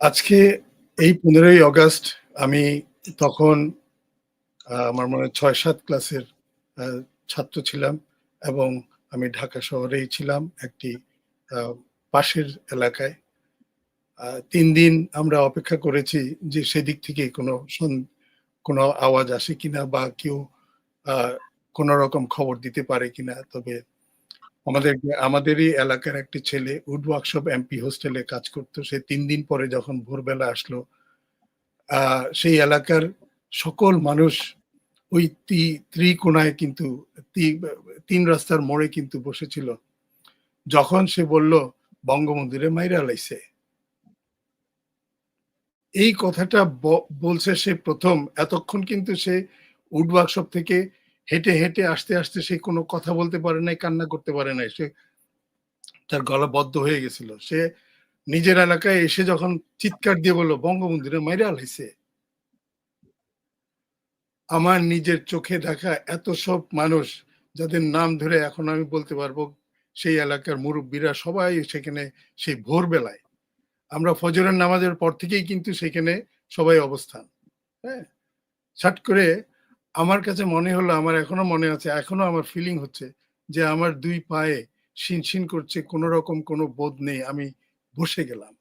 আজকে এই ১৫ই অগাস্ট আমি তখন আমার মনে হয় ৬-৭ ক্লাসের ছাত্র ছিলাম এবং আমি ঢাকা শহরেই ছিলাম একটি পাশের এলাকায়। তিন দিন আমরা অপেক্ষা করেছি যে সেদিক থেকে কোনো কোনো আওয়াজ আসে কিনা বা কেউ কোনো রকম খবর দিতে পারে কিনা। তবে আমাদের আমাদেরই এলাকার একটি ছেলে উড ওয়ার্কশপ এমপি হোস্টেলে কাজ করত। সে তিন দিন পরে যখন ভোরবেলা আসলো সেই এলাকার সকল মানুষ ওই ত্রিকোণায় কিন্তু তিন ৩ রাস্তার মোড়ে কিন্তু বসেছিল। যখন সে বলল, "বঙ্গবন্ধুরে মাইরা লাইছে।" এই কথাটা বলছে সে প্রথম এতক্ষণ কিন্তু সে উড ওয়ার্কশপ থেকে হেঁটে, হেঁটে আসতে, আসতে সে কোনো কথা বলতে পারে নাই, কান্না করতে পারে নাই। সে তার গলা বদ্ধ হয়ে গেছিল। সে নিজের এলাকায় এসে যখন চিৎকার দিয়ে বলল "বঙ্গবন্ধুরে মাইরা লাইছে।" আমার নিজের চোখে দেখা এত সব মানুষ যাদের নাম ধরে এখন আমি বলতে পারব সেই এলাকার মুরুব্বিরা সবাই সেখানে সেই ভোরবেলায় আমরা ফজরের নামাজের পর থেকেই কিন্তু সেখানে সবাই অবস্থান। হ্যাঁ? ছাট করে আমার কাছে মনে হলো আমার এখনও মনে আছে, এখনও আমার ফিলিং হচ্ছে যে আমার দুই পায়ে শিনশিন করছে কোন রকম কোনো বোধ নেই। আমি বসে গেলাম।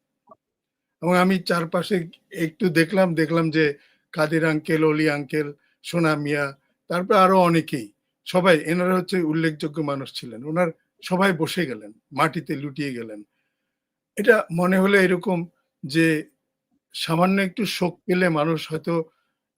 এবং আমি চারপাশে একটু দেখলাম, দেখলাম যে কাদের আঙ্কেল, অলি আঙ্কেল, সোনা মিয়া, তারপর আরও অনেকেই। সবাই এনারা হচ্ছে উল্লেখযোগ্য মানুষ ছিলেন। ওনার সবাই বসে গেলেন। মাটিতে লুটিয়ে গেলেন। এটা মনে হলো এরকম যে সামান্য একটু শোক পেলে মানুষ হয়তো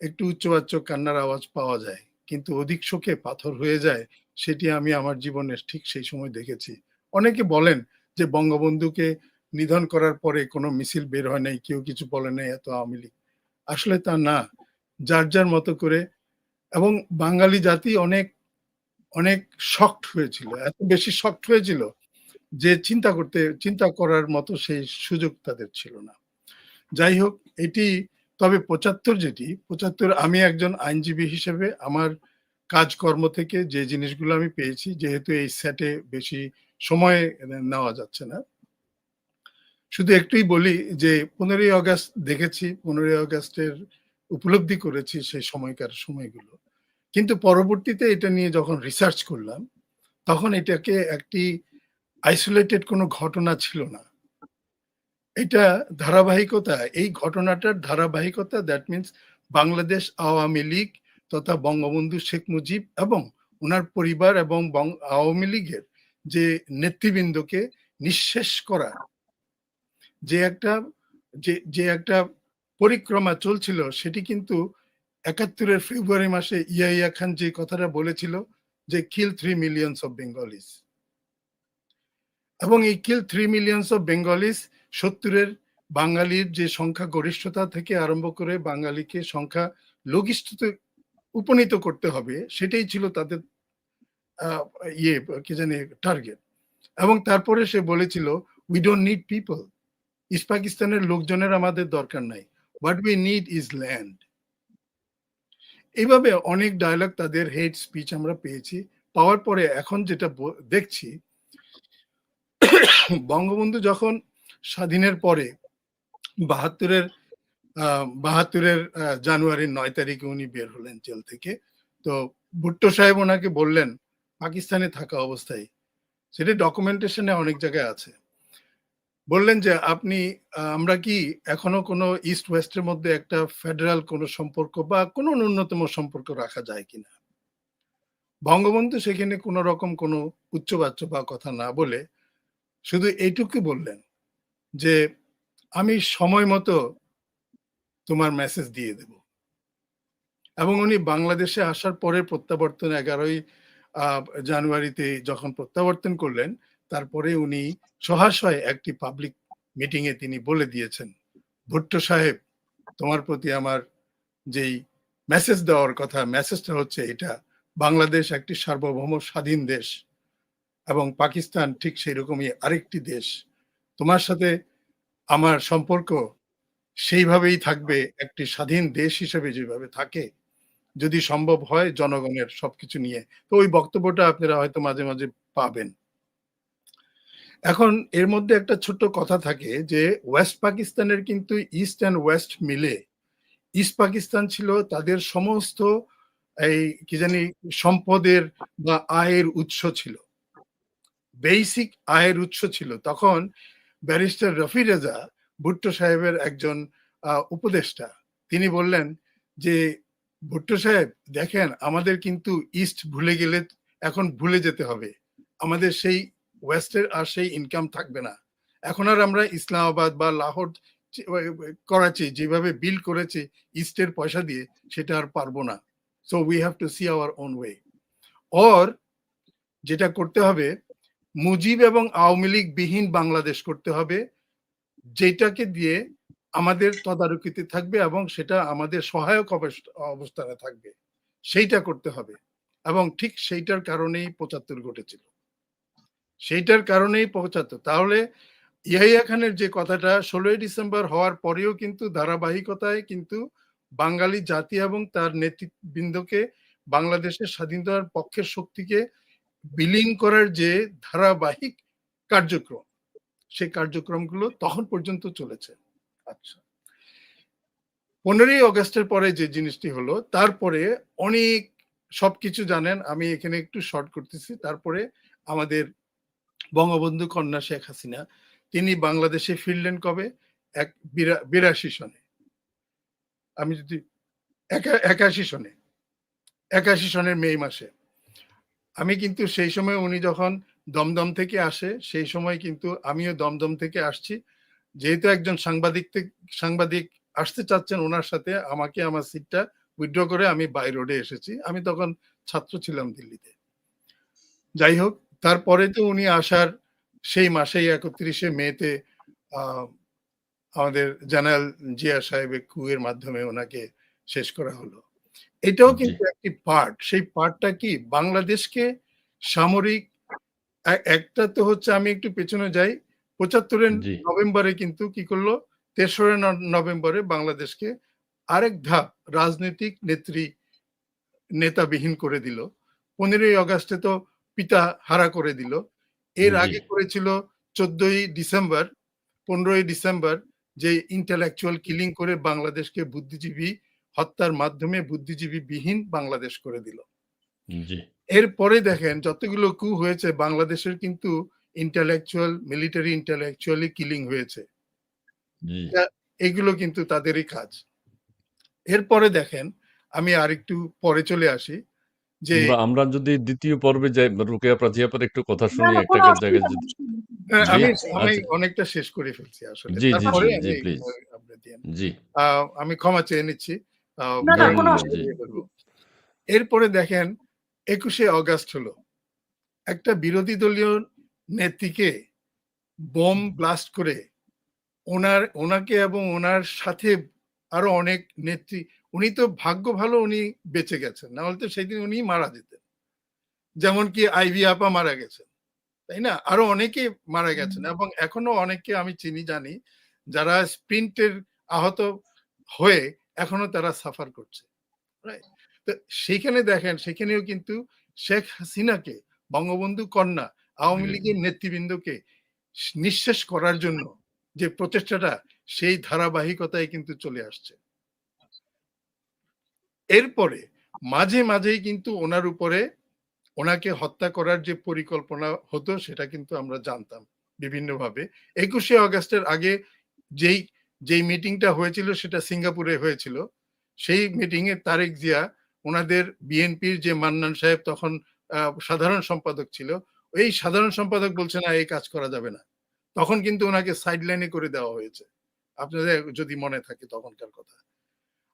একটু উচ্চবাচ্য কান্নার আওয়াজ পাওয়া যায়। কিন্তু অধিক শোকে পাথর হয়ে যায় সেটি আমি আমার জীবনে ঠিক সেই সময় দেখেছি। অনেকে বলেন যে বঙ্গবন্ধুকে নিধন করার পরে কোনো মিছিল বের হয় নাই, কেউ কিছু বলে নাই এত আওয়ামী লীগ। আসলে তা না। যার, যার মতো করে এবং বাঙালি জাতি অনেক, অনেক শকড হয়েছিল। এত বেশি শকড হয়েছিল যে চিন্তা করতে চিন্তা করার মতো সেই সুযোগ তাদের ছিল না। যাই হোক এটি তবে ৭৫ যেটি ৭৫ আমি একজন আইনজীবী হিসেবে আমার কাজকর্ম থেকে যে জিনিসগুলো আমি পেয়েছি যেহেতু এই সেটে বেশি সময় নেওয়া যাচ্ছে না। শুধু একটুই বলি যে ১৫ই অগাস্ট দেখেছি। ১৫ই অগাস্টের উপলব্ধি করেছি সেই সময়কার সময়গুলো। কিন্তু পরবর্তীতে এটা নিয়ে যখন রিসার্চ করলাম, তখন এটাকে একটি আইসোলেটেড কোনো ঘটনা ছিল না। এটা ধারাবাহিকতা, এই ঘটনাটার ধারাবাহিকতা দ্যাট মিনস বাংলাদেশ আওয়ামী লীগ তথা বঙ্গবন্ধু শেখ মুজিব এবং ওনার পরিবার এবং আওয়ামী লীগের যে নেতৃবৃন্দকে নিঃশেষ করা যে একটা যে যে একটা পরিক্রমা চলছিল সেটি কিন্তু একাত্তরের ফেব্রুয়ারি মাসে ইয়াহিয়া খান যে কথাটা বলেছিল যে kill three millions of Bengalis. এবং এই kill three millions of Bengalis ৭০ এর বাঙালির যে সংখ্যা গরিষ্ঠতা থেকে আরম্ভ করে বাঙালিকে সংখ্যা লঘিষ্ঠতে উপনীত করতে হবে সেটাই ছিল তাদের ইয়ে কি জানি টার্গেট। এবং তারপরে সে বলেছিল, "we don't need people. East পাকিস্তানের লোকজনের আমাদের দরকার নাই। What we need is land." এইভাবে অনেক ডায়লগ তাদের হেড স্পিচ আমরা পেয়েছি। পাওয়ার পরে এখন যেটা দেখছি বঙ্গবন্ধু যখন স্বাধীনের পরে ৭২ এর আ ৭২ জানুয়ারির ৯ তারিখে উনি বের হলেন জেল থেকে। তো ভুট্টো সাহেব ওনাকে বললেন পাকিস্তানে থাকা অবস্থায়। সেটা ডকুমেন্টেশনে অনেক জায়গায় আছে। বললেন যে, "আপনি আমরা কি এখনও কোনো ইস্ট ওয়েস্টের মধ্যে একটা ফেডারাল কোনো সম্পর্ক বা কোনো ন্যূনতম সম্পর্ক রাখা যায় কিনা?" বঙ্গবন্ধু সেখানে কোন রকম কোনো উচ্চবাচ্য বা কথা না বলে শুধু এইটুকু বললেন যে, "আমি সময় মতো তোমার মেসেজ দিয়ে দেব।" এবং উনি বাংলাদেশে আসার পরে প্রত্যাবর্তন ১১ই আ জানুয়ারিতে যখন প্রত্যাবর্তন করলেন, তারপরে উনি সহাশয় একটি পাবলিক মিটিং এ তিনি বলে দিয়েছেন, "ভুট্টো সাহেব, তোমার প্রতি আমার যেই মেসেজ দেওয়ার কথা, মেসেজটা হচ্ছে এটা, বাংলাদেশ একটি সার্বভৌম স্বাধীন দেশ এবং পাকিস্তান ঠিক সেই রকমই আরেকটি দেশ। তোমার সাথে আমার সম্পর্ক সেইভাবেই থাকবে একটি স্বাধীন দেশ হিসেবে যেভাবে থাকে। যদি সম্ভব হয় জনগণের সবকিছু নিয়ে।" তো ওই বক্তব্যটা আপনারা হয়তো মাঝে, মাঝে পাবেন। এখন এর মধ্যে একটা ছোট্ট কথা থাকে যে ওয়েস্ট পাকিস্তানের কিন্তু ইস্ট অ্যান্ড ওয়েস্ট মিলে ইস্ট পাকিস্তান ছিল তাদের সমস্ত এই কি জানি সম্পদের বা আয়ের উৎস ছিল বেসিক আয়ের উৎস ছিল তখন ব্যারিস্টার রফি রেজা ভুট্টো সাহেবের একজন উপদেষ্টা। তিনি বললেন যে, ভুট্টো সাহেব, দেখেন, আমাদের কিন্তু ইস্ট ভুলে গেলে এখন ভুলে যেতে হবে। আমাদের সেই ওয়েস্টের আর সেই ইনকাম থাকবে না। এখন আর আমরা ইসলামাবাদ বা লাহোর করাচি যেভাবে বিল করেছি ইস্টের পয়সা দিয়ে, সেটা আর পারব না। So we have to see our own way or যেটা করতে হবে মুজিব এবং আওয়ামী লীগ বিহীন বাংলাদেশ করতে হবে, যেটাকে দিয়ে আমাদের তদারকিতে থাকবে এবং সেটা আমাদের সহায়ক অবস- অবস্থানে থাকবে। সেইটা করতে হবে এবং ঠিক সেইটার কারণেই পঁচাত্তর ঘটেছিল। সেইটার কারণেই পঁচাত্তর। তাহলে ইয়াহিয়া খানের যে কথাটা, ষোলোই ডিসেম্বর হওয়ার পরেও কিন্তু ধারাবাহিকতায় কিন্তু বাঙালি জাতি এবং তার নেতৃবৃন্দকে বাংলাদেশের স্বাধীনতার পক্ষের শক্তিকে বিলীন করার যে ধারাবাহিক কার্যক্রম, সেই কার্যক্রমগুলো তখন পর্যন্ত চলেছে। আচ্ছা। পনেরোই অগস্টের পরে যে জিনিসটি হলো, তারপরে অনেক সবকিছু জানেন, আমি এখানে একটু শর্ট করতেছি। তারপরে আমাদের বঙ্গবন্ধু কন্যা শেখ হাসিনা, তিনি বাংলাদেশে ফিরলেন কবে? এক বিরা- বিরাশি সনে। আমি যদি একা- একাশি সনে, একাশি সনের মে মাসে। আমি কিন্তু সেই সময় উনি যখন দমদম থেকে আসে, সেই সময় কিন্তু আমিও দমদম থেকে আসছি। যেহেতু একজন সাংবাদিক সাংবাদিক আসতে চাচ্ছেন ওনার সাথে, আমাকে আমার সিটটা উইথড্র করে আমি বাই রোডে এসেছি। আমি তখন ছাত্র ছিলাম দিল্লিতে। যাই হোক, তারপরে তো উনি আসার সেই মাসেই একত্রিশে মেতে আমাদের জেনারেল জিয়া সাহেবের কুয়ের মাধ্যমে ওনাকে শেষ করা হলো। এটাও। কিন্তু একটি পার্ট সেই পার্টটা কি? বাংলাদেশকে সামরিক একটা তো হচ্ছে আমি একটু পেছনে যাই পঁচাত্তরের নভেম্বরে কিন্তু কি করল? তেসরা নভেম্বরে বাংলাদেশকে আরেক ধাপ রাজনৈতিক নেত্রী নেতাবিহীন করে দিল। পনেরোই আগস্টে তো পিতা হারা করে দিল। এর আগে করেছিল চোদ্দই ডিসেম্বর পনেরোই ডিসেম্বর যে ইন্টালেকচুয়াল কিলিং করে বাংলাদেশকে বুদ্ধিজীবী হত্যার মাধ্যমে বুদ্ধিজীবী বিহীন বাংলাদেশ করে দিল। জি। এরপরে দেখেন যতগুলো কু হয়েছে বাংলাদেশের কিন্তু ইন্টালেকচুয়াল মিলিটারি ইন্টালেকচুয়ালি কিলিং হয়েছে। এগুলো কিন্তু তাদেরই কাজ। এরপরে দেখেন আমি আরেকটু পরে চলে আসি যে আমরা যদি দ্বিতীয় পর্বে যাই রুকেয়া প্রাচিয়াপের একটু কথা শুনি একটা জায়গায় যদি। হ্যাঁ, আমি আমি আচ্ছা। অনেকটা শেষ করে ফেলছি আসলে। জি, জি, তারপরে জি, আমি আমি ক্ষমা চেয়ে নিচ্ছি। এরপরে দেখেন একুশে অগাস্ট হলো। একটা বিরোধী দলীয় নেত্রীকে বোম ব্লাস্ট করে ওনার ওনাকে এবং ওনার সাথে আরও অনেক নেত্রী উনি তো ভাগ্য ভালো উনি বেঁচে গেছেন। না হলে তো সেদিন উনি মারা যেতেন। যেমন কি আইভি আপা মারা গেছেন তাই না? আরও অনেকে মারা গেছেন এবং এখনও অনেককে আমি চিনি জানি যারা স্প্রিন্টের আহত হয়ে এখনও তারা সাফার করছে Right? তো সেইখানে দেখেন সেখানেও কিন্তু শেখ হাসিনাকে বঙ্গবন্ধু কন্যা আওয়ামী লীগের নেতৃবৃন্দকে নিঃশেষ করার জন্য যে প্রচেষ্টাটা সেই ধারাবাহিকতায় কিন্তু চলে আসছে। এরপরে মাঝে মাঝেই কিন্তু ওনার উপরে ওনাকে হত্যা করার যে পরিকল্পনা হতো সেটা কিন্তু আমরা জানতাম বিভিন্নভাবে। একুশে আগস্টের আগে যেই যেই মিটিংটা হয়েছিল সেটা সিঙ্গাপুরে হয়েছিল। সেই মিটিং এ তারেক জিয়া ওনাদের বিএনপির যে মান্নান সাহেব তখন সাধারণ সম্পাদক ছিল, এই সাধারণ সম্পাদক বলছে, না, এই কাজ করা যাবে না। তখন কিন্তু ওনাকে সাইড লাইনে করে দেওয়া হয়েছে। আপনাদের যদি মনে থাকে তখনকার কথা।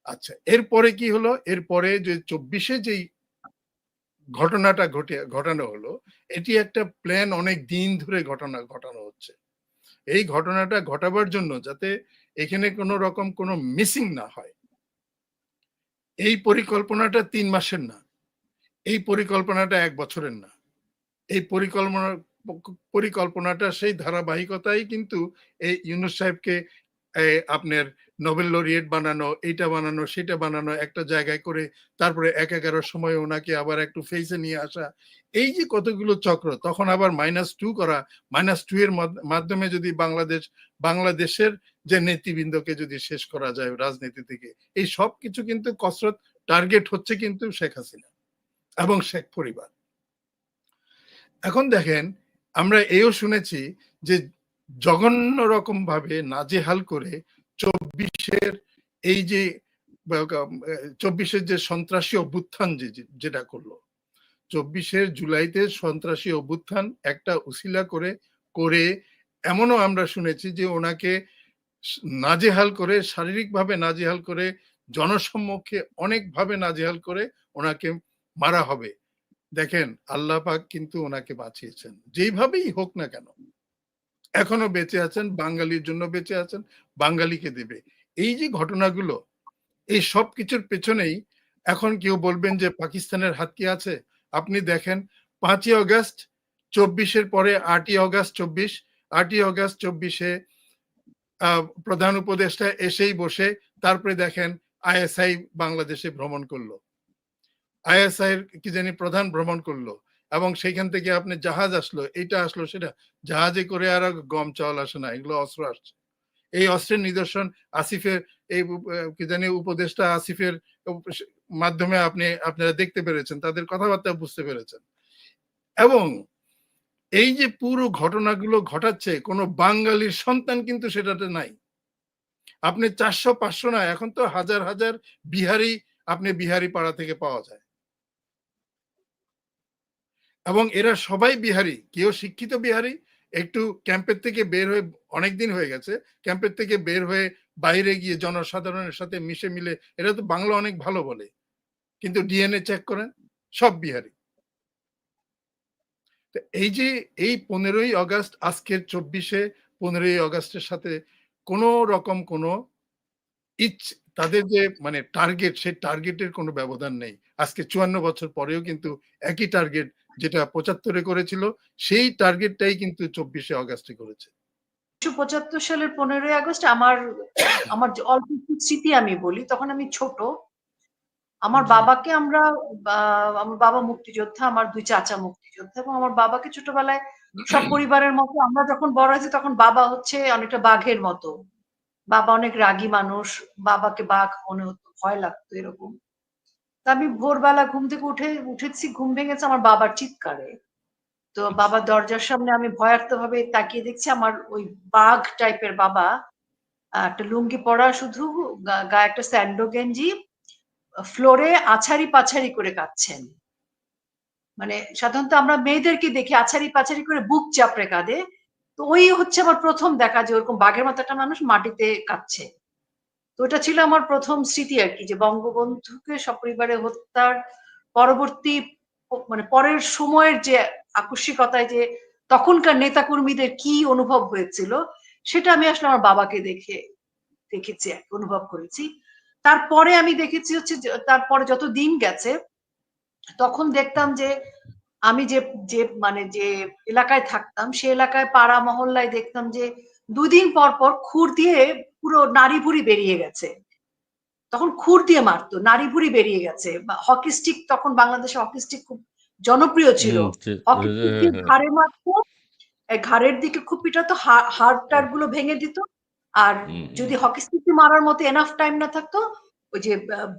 আচ্ছা এরপরে কি হলো? এরপরে যে চব্বিশে যেই ঘটনাটা ঘটে, ঘটানো হলো, এটি একটা প্ল্যান অনেক দিন ধরে ঘটনা, ঘটানো হচ্ছে। এই ঘটনাটা ঘটাবার জন্য যাতে এখানে কোনো রকম কোনো মিসিং না হয়। এই পরিকল্পনাটা তিন মাসের না। এই পরিকল্পনাটা এক বছরের না। এই পরিকল্পনা, পরিকল্পনাটা সেই ধারাবাহিকতাই কিন্তু এই ইউনুস সাহেবকে আপনার নোবেল লরিয়েট বানানো, এইটা বানানো, সেটা বানানো, একটা জায়গায় করে তারপরে এক এগারোর সময় ওনাকে আবার একটু ফেসে নিয়ে আসা। এই যে কতগুলো চক্র, তখন আবার মাইনাস টু করা মাইনাস টু এর মাধ- মাধ্যমে যদি বাংলাদেশ, বাংলাদেশের যে নেতৃবৃন্দকে যদি শেষ করা যায় রাজনীতি থেকে, এই সব কিছু কিন্তু কসরত টার্গেট হচ্ছে কিন্তু শেখ হাসিনা এবং শেখ পরিবার। এখন দেখেন, আমরা এও শুনেছি যে জঘন্য রকম ভাবে নাজেহাল করে চব্বিশের এই যে চব্বিশের যে সন্ত্রাসী অভ্যুত্থান যেটা করল, চব্বিশের জুলাইতে সন্ত্রাসী অভ্যুত্থান একটা উসিলা করে করে এমনও আমরা শুনেছি যে ওনাকে নাজেহাল করে, শারীরিকভাবে নাজেহাল করে, জনসম্মুখে অনেকভাবে নাজেহাল করে ওনাকে মারা হবে। দেখেন, আল্লাহ পাক কিন্তু ওনাকে বাঁচিয়েছেন। যেইভাবেই হোক না কেন, এখনও বেঁচে আছেন, বাঙালির জন্য বেঁচে আছেন, বাঙালিকে দেবে। এই যে ঘটনাগুলো, এই সব কিছুর পেছনেই এখন কেউ বলবেন যে পাকিস্তানের হাত কি আছে? আপনি দেখেন, পাঁচই অগস্ট চব্বিশের পরে আটই অগস্ট চব্বিশ, আটই অগস্ট চব্বিশে প্রধান উপদেষ্টা এসেই বসে তারপরে দেখেন আইএসআই বাংলাদেশে ভ্রমণ করল। আইএসআই এর কি জানি প্রধান ভ্রমণ করল এবং সেইখান থেকে আপনি জাহাজ আসলো এটা আসলো, সেটা। জাহাজে করে আর গম চাল আসে না, এগুলো অস্ত্র আসছে। এই অস্ত্রের নিদর্শন আসিফের, এই কি জানি উপদেষ্টা আসিফের মাধ্যমে আপনি, আপনারা দেখতে পেরেছেন, তাদের কথাবার্তা বুঝতে পেরেছেন। এবং এই যে পুরো ঘটনাগুলো ঘটাচ্ছে, কোনো বাঙালির সন্তান কিন্তু সেটাতে নাই। আপনি চারশো, পাঁচশো না, এখন তো হাজার হাজার বিহারি আপনি বিহারি পাড়া থেকে পাওয়া যায়। এবং এরা সবাই বিহারি, কেউ শিক্ষিত বিহারি, একটু ক্যাম্পের থেকে বের হয়ে অনেক দিন হয়ে গেছে, ক্যাম্পের থেকে বের হয়ে বাইরে গিয়ে জনসাধারণের সাথে মিশে মিলে, এরা তো বাংলা অনেক ভালো বলে, কিন্তু ডিএনএ চেক করেন, সব বিহারি। এই যে, এই পনেরোই আগস্ট আজকের চব্বিশে পনেরোই আগস্টের সাথে কোনো রকম কোনো ইচ, তাদের যে মানে টার্গেট সেই টার্গেটের কোনো ব্যবধান নেই। আজকে চুয়ান্ন বছর পরেও কিন্তু একই টার্গেট যেটা পঁচাত্তরে করেছিল, সেই টার্গেটটাই কিন্তু চব্বিশে আগস্টে করেছে। উনিশশো পঁচাত্তর সালের পনেরোই আগস্ট আমার আমার অল্প স্মৃতি আমি বলি, তখন আমি ছোট। আমার বাবাকে আমরা আমার বাবা মুক্তিযোদ্ধা আমার দুই চাচা মুক্তিযোদ্ধা এবং আমার বাবাকে ছোটবেলায় সব পরিবারের মতো আমরা যখন বড় হয়েছি তখন বাবা হচ্ছে অনেকটা বাঘের মতো। বাবা অনেক রাগী মানুষ বাবাকে বাঘ মনে হতো ভয় লাগতো এরকম। তা আমি ভোরবেলা ঘুম থেকে উঠে উঠেছি ঘুম ভেঙেছে আমার বাবার চিৎকারে। তো বাবার দরজার সামনে আমি ভয়ার্থ ভাবে তাকিয়ে দেখছি আমার ওই বাঘ টাইপের বাবা। একটা লুঙ্গি পরা শুধু গায়ে একটা স্যান্ডো গেঞ্জি ফ্লোরে আছাড়ি পাছাড়ি করে কাঁদছেন। মানে সাধারণত আমরা মেয়েদেরকে দেখি আছাড়ি পাছাড়ি করে বুক চাপড়ে কাঁদে। তো ওই হচ্ছে আমার প্রথম দেখা যে ওরকম বাঘের মতো একটা মানুষ মাটিতে কাঁদছে। তো ওটা ছিল আমার প্রথম স্মৃতি আর কি, যে বঙ্গবন্ধুকে সপরিবারে হত্যার পরবর্তী মানে পরের সময়ের যে আকস্মিকতায় যে তখনকার নেতাকর্মীদের কি অনুভব হয়েছিল, সেটা আমি আসলে আমার বাবাকে দেখে, দেখেছি অনুভব করেছি। তারপরে আমি দেখেছি হচ্ছে তারপরে যত দিন গেছে তখন দেখতাম যে আমি যে যে মানে যে এলাকায় থাকতাম সে এলাকায় পাড়া মহল্লায় দেখতাম যে দুদিন পর পর খুর দিয়ে পুরো নারী ভুড়ি বেরিয়ে গেছে। তখন খুর দিয়ে মারতো নারী ভুড়ি বেরিয়ে গেছে। হকি স্টিক তখন বাংলাদেশে হকি স্টিক খুব জনপ্রিয় ছিল। হকি হ্যাঁ, স্টিক হ্যাঁ। ঘাড়ে মারতো ঘাড়ের দিকে খুব পিটাতো হাড় টাড়গুলো ভেঙে দিত। আর যদি হকি স্টিক মারার মতো এনাফ টাইম না থাকতো ওই যে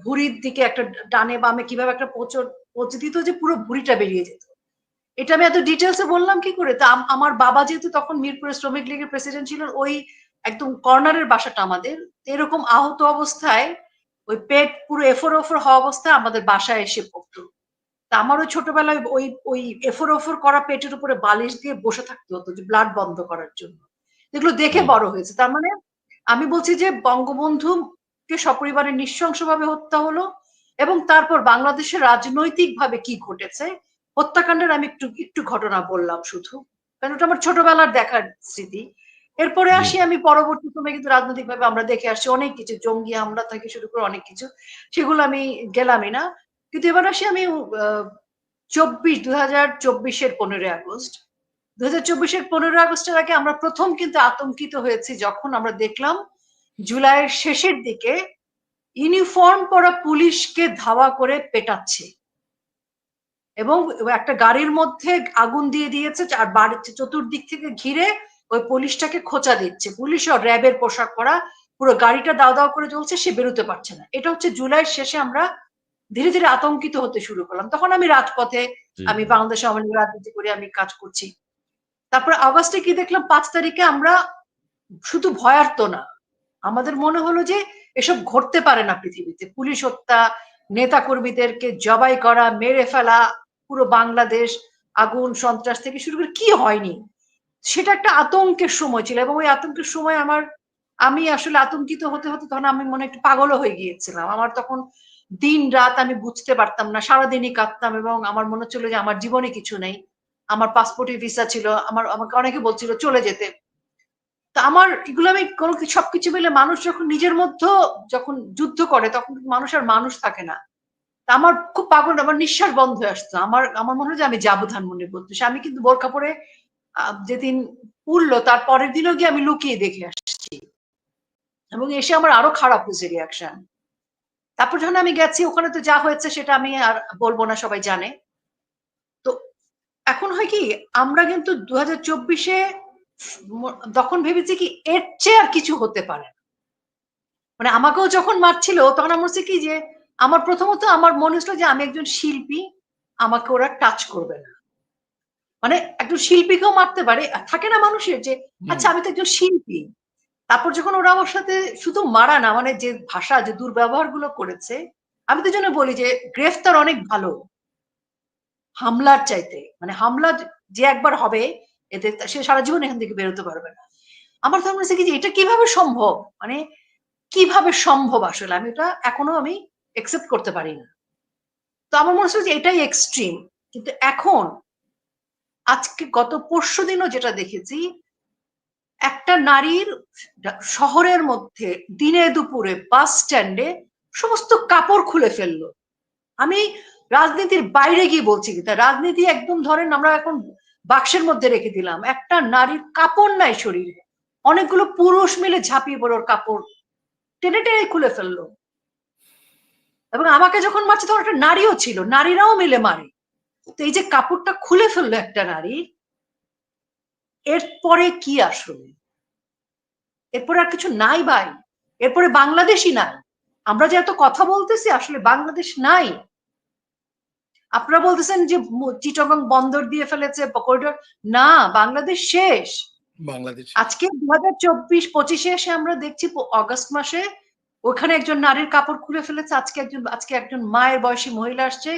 ভুঁড়ির দিকে একটা ডানে বামে কীভাবে একটা পোচর পচে দিত যে পুরো ভুঁড়িটা বেরিয়ে যেত। এটা আমি এত ডিটেলসে বললাম কি করে? তা আমার বাবা যেহেতু তখন মিরপুরের শ্রমিক লীগের প্রেসিডেন্ট ছিলেন ওই একদম কর্নারের বাসাটা আমাদের। এরকম আহত অবস্থায় ওই পেট পুরো এফোর ওফর হওয়া অবস্থায় আমাদের বাসায় এসে পড়তো। তা আমারও ছোটবেলায় ওই ওই এফোর ওফর করা পেটের উপরে বালিশ দিয়ে বসে থাকতে হতো যে ব্লাড বন্ধ করার জন্য। এগুলো দেখে বড় হয়েছে। তার মানে আমি বলছি যে বঙ্গবন্ধুকে সপরিবারে নৃশংসভাবে হত্যা হলো এবং তারপর বাংলাদেশের রাজনৈতিকভাবে কি ঘটেছে হত্যাকাণ্ডের আমি একটু একটু ঘটনা বললাম শুধু কারণ ওটা আমার ছোটবেলার দেখার স্মৃতি। এরপরে আসি আমি পরবর্তী সময় কিন্তু রাজনৈতিকভাবে আমরা দেখে আসছি অনেক কিছু জঙ্গি হামলা থেকে শুরু করে অনেক কিছু সেগুলো আমি গেলামই না। কিন্তু এবার আসি আমি চব্বিশ দু হাজার চব্বিশের পনেরোই আগস্ট। দু হাজার চব্বিশের পনেরোই আগস্টের আগে আমরা প্রথম কিন্তু আতঙ্কিত হয়েছি যখন আমরা দেখলাম জুলাইয়ের শেষের দিকে ইউনিফর্ম পরা পুলিশকে ধাওয়া করে পেটাচ্ছে। এবং একটা গাড়ির মধ্যে আগুন দিয়ে দিয়েছে আর বাড়ির চতুর্দিক থেকে ঘিরে ওই পুলিশটাকে খোঁচা দিচ্ছে। পুলিশ ও র্যাবের পোশাক পরা পুরো গাড়িটা দাও দাও করে চলছে সে বেরোতে পারছে না। এটা হচ্ছে জুলাইয়ের শেষে আমরা ধীরে ধীরে আতঙ্কিত হতে শুরু করলাম। তখন আমি রাজপথে আমি। বাংলাদেশ আওয়ামী লীগ রাজনীতি করে আমি কাজ করছি। তারপর আগস্টে কি দেখলাম? পাঁচ তারিখে আমরা শুধু ভয়ার্ত না। আমাদের মনে হলো যে এসব ঘটতে পারে না পৃথিবীতে। পুলিশ হত্যা নেতা কর্মীদেরকে জবাই করা, মেরে ফেলা, পুরো বাংলাদেশ আগুন, সন্ত্রাস থেকে শুরু করে কি হয়নি? সেটা একটা আতঙ্কের সময় ছিল এবং ওই আতঙ্কের সময় আমার, আমি আসলে আতঙ্কিত হতে হতে তখন আমি মনে একটু পাগলও হয়ে গিয়েছিলাম। আমার তখন দিন রাত আমি বুঝতে পারতাম না, সারাদিনই কাঁদতাম এবং আমার মনে হচ্ছিল যে আমার জীবনে কিছু নেই। আমার পাসপোর্টে ভিসা ছিল, আমার, আমাকে অনেকে বলছিল চলে যেতে। তা আমার এগুলো আমি কোনো কিছু সবকিছু মিলে মানুষ যখন নিজের মধ্যে যখন যুদ্ধ করে, তখন মানুষ আর মানুষ থাকে না। তা আমার খুব পাগল, আমার নিঃশ্বাস বন্ধ হয়ে আসতো। আমার আমার মনে হয় যে আমি যাব ধানমন্ডির বলতে আমি কিন্তু বোরকা পরে যেদিন উঠল তার পরের দিনও গিয়ে আমি লুকিয়ে দেখে আসছি। এবং এসে আমার আরও খারাপ হয়েছে রিয়াকশন তারপর যখন আমি গেছি, ওখানে তো যা হয়েছে সেটা আমি আর বলব না, সবাই জানে। এখন হয় কি আমরা কিন্তু দু হাজার চব্বিশে তখন ভেবেছি কি এর চেয়ে আর কিছু হতে পারে না। মানে আমাকেও যখন মারছিল তখন আমার হচ্ছে কি যে আমার প্রথমত আমার মনে হচ্ছিল যে আমি একজন শিল্পী আমাকে ওরা টাচ করবে না। মানে একজন শিল্পীকেও মারতে পারে থাকে না মানুষের যে আচ্ছা আমি তো একজন শিল্পী। তারপর যখন ওরা আমার সাথে শুধু মারা না মানে যে ভাষা যে দুর্ব্যবহারগুলো করেছে আমি তো জন্য বলি যে গ্রেফতার অনেক ভালো। হামলার চাইতে মানে হামলা যে একবার হবে এতে সে সারা জীবন এখান থেকে বেরোতে পারবে না। আমার তো মনে যে এটা কীভাবে সম্ভব? মানে কীভাবে সম্ভব আসলে? আমি এটা এখনও আমি একসেপ্ট করতে পারি না। তো আমার মনে হচ্ছে যে এটাই এক্সট্রিম কিন্তু এখন, আজকে গত পরশু দিনও যেটা দেখেছি, একটা নারীর শহরের মধ্যে দিনে দুপুরে বাস স্ট্যান্ডে সমস্ত কাপড় খুলে ফেলল। আমি রাজনীতির বাইরে গিয়ে বলছি কি রাজনীতি একদম ধরেন আমরা এখন বাক্সের মধ্যে রেখে দিলাম। একটা নারীর কাপড় নাই শরীরে। অনেকগুলো পুরুষ মিলে ঝাঁপিয়ে পড়ে ওর কাপড়। টেনে টেনে খুলে ফেলল। এবং আমাকে যখন মারছে, তখন একটা নারীও ছিল। নারীরাও মিলে মারে। তো এই যে কাপড়টা খুলে ফেলল একটা নারী, এরপরে কি আসলে? এরপরে আর কিছু নাই ভাই। এরপরে বাংলাদেশই নাই। আমরা যে এত কথা বলতেছি, আসলে বাংলাদেশ নাই। আপনারা বলতেছেন যে চিটাগং বন্দর দিয়ে ফেলেছে করিডোর না বাংলাদেশ শেষ। বাংলাদেশ। আজকে দু হাজার চব্বিশ পঁচিশে এসে আমরা দেখছি অগস্ট মাসে ওখানে একজন নারীর কাপড় খুলে ফেলেছে। আজকে একজন আজকে একজন মায়ের বয়সী মহিলা আসছে।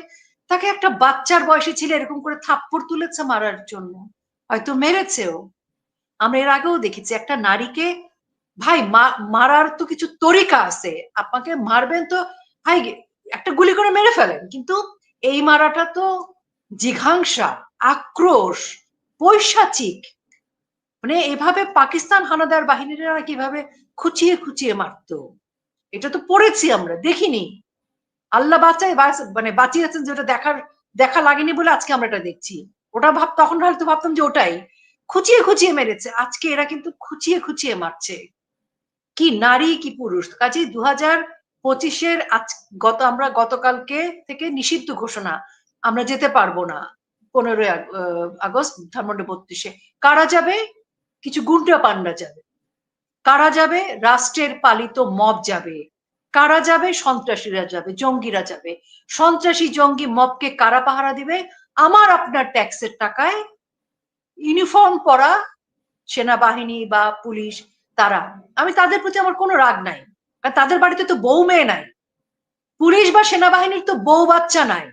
তাকে একটা বাচ্চার বয়সী ছেলে এরকম করে থাপ্পড় তুলেছে মারার জন্য। হয়তো মেরেছেও। আমরা এর আগেও দেখেছি একটা নারীকে ভাই মারার তো কিছু তরিকা আছে। আপনাকে মারবেন তো ভাই একটা গুলি করে মেরে ফেলেন। কিন্তু এই মারাটা তো জিঘাংসা, আক্রোশ, পৈশাচিক। মানে এভাবে পাকিস্তান হানাদার বাহিনীরা কীভাবে খুচিয়ে খুচিয়ে মারতো? এটা তো পড়েছি আমরা, দেখিনি। আল্লাহ বাঁচাই বাঁচ- মানে বাঁচিয়েছেন যেটা দেখার, দেখা লাগেনি বলে আজকে আমরা এটা দেখছি। ওটা ভাব, তখন হয়তো ভাবতাম যে ওটাই। খুচিয়ে খুচিয়ে মেরেছে। আজকে এরা কিন্তু খুচিয়ে খুচিয়ে মারছে। কি নারী, কি পুরুষ। কাজে দু হাজার পঁচিশের আজ গত, আমরা গতকালকে থেকে নিষিদ্ধ ঘোষণা, আমরা যেতে পারব না। পনেরোই আগস্ট, ধানমন্ডি বত্রিশে। কারা যাবে? কিছু গুন্ডা পান্ডা যাবে। কারা যাবে? রাষ্ট্রের পালিত মব যাবে। কারা যাবে? সন্ত্রাসীরা যাবে, জঙ্গিরা যাবে। সন্ত্রাসী, জঙ্গি মবকে কারা পাহারা দিবে? আমার আপনার ট্যাক্সের টাকায় ইউনিফর্ম পরা সেনাবাহিনী বা পুলিশ, তারা। আমি তাদের প্রতি আমার কোনো রাগ নাই। কারণ তাদের বাড়িতে তো বউ মেয়ে নাই। পুলিশ বা সেনাবাহিনীর তো বউ বাচ্চা নাই।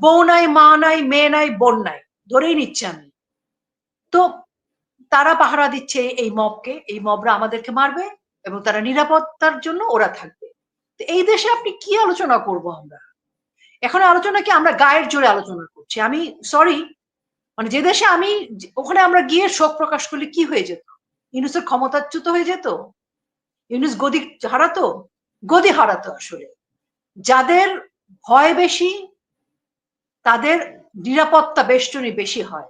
বউ নাই, মা নাই, মেয়ে নাই, বোন নাই। ধরেই নিচ্ছে আমি। তো তারা পাহারা দিচ্ছে এই মবকে। এই মবরা আমাদেরকে মারবে এবং তারা নিরাপত্তার জন্য ওরা থাকবে। তো এই দেশে আপনি কি আলোচনা করব আমরা? এখন আলোচনা কি আমরা গায়ের জোরে আলোচনা করছি। আমি সরি মানে যে দেশে আমি, ওখানে আমরা গিয়ে শোক প্রকাশ করলে কি হয়ে যেত? ইউনুসের ক্ষমতাচ্যুত হয়ে যেত? ইউনুস গদি হারাতো? গদি হারাতো আসলে। যাদের ভয় বেশি, তাদের নিরাপত্তা বেষ্টনী বেশি হয়।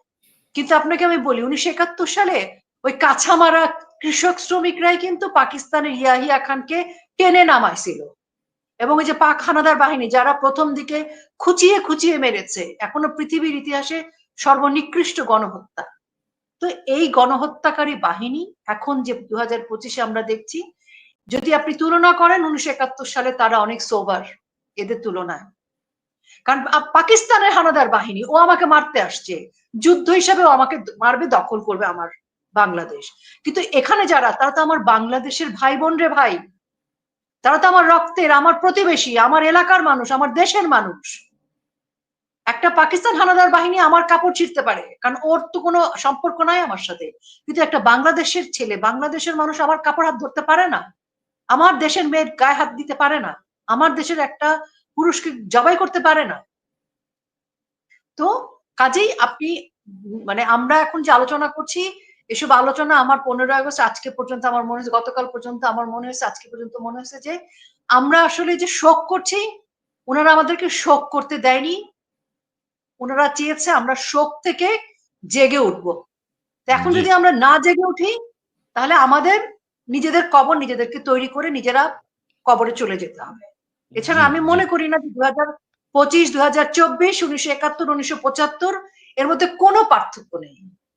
কিন্তু আপনাকে আমি বলি, উনিশশো একাত্তর সালে ওই কাছামারা কৃষক শ্রমিকরাই কিন্তু পাকিস্তানের ইয়াহিয়া খানকে টেনে নামাইছিল। এবং এই যে পাক হানাদার বাহিনী, যারা প্রথম দিকে খুচিয়ে খুচিয়ে মেরেছে, এখনও পৃথিবীর ইতিহাসে সর্বনিকৃষ্ট গণহত্যা। তো এই গণহত্যাকারী বাহিনী এখন যে দু হাজার পঁচিশে আমরা দেখছি যদি আপনি তুলনা করেন উনিশশো একাত্তর সালে তারা অনেক সোবার এদের তুলনায়। কারণ পাকিস্তানের হানাদার বাহিনী, ও আমাকে মারতে আসছে। যুদ্ধ হিসাবে ও আমাকে মারবে, দখল করবে আমার বাংলাদেশ। কিন্তু এখানে যারা, তারা তো আমার বাংলাদেশের ভাই বোন রে ভাই। তারা তো আমার রক্তের, আমার প্রতিবেশী, আমার এলাকার মানুষ, আমার দেশের মানুষ। একটা পাকিস্তান হানাদার বাহিনী আমার কাপড় ছিঁড়তে পারে, কারণ ওর তো কোনো সম্পর্ক নাই আমার সাথে। কিন্তু একটা বাংলাদেশের ছেলে, বাংলাদেশের মানুষ আমার কাপড় হাত ধরতে পারে না। আমার দেশের মেয়ের গায়ে হাত দিতে পারে না আমার দেশের একটা পুরুষকে জবাই করতে পারে না। তো কাজেই আপনি মানে আমরা এখন যে আলোচনা করছি এসব আলোচনা আমার পনেরোই আগস্ট আজকে পর্যন্ত আমার মনে হয়েছে গতকাল পর্যন্ত আমার মনে হয়েছে আজকে পর্যন্ত মনে হয়েছে যে আমরা আসলে যে শোক করছি ওনারা আমাদেরকে শোক করতে দেয়নি। ওনারা চেয়েছে আমরা শোক থেকে জেগে উঠবো। তো এখন যদি আমরা না জেগে উঠি তাহলে আমাদের নিজেদের কবর নিজেদেরকে তৈরি করে নিজেরা কবরে চলে যেতে হবে। এছাড়া আমি মনে করি না যে দু হাজার পঁচিশ দু হাজার চব্বিশ উনিশশো একাত্তর উনিশশো পঁচাত্তর এর মধ্যে কোনো পার্থক্য নেই।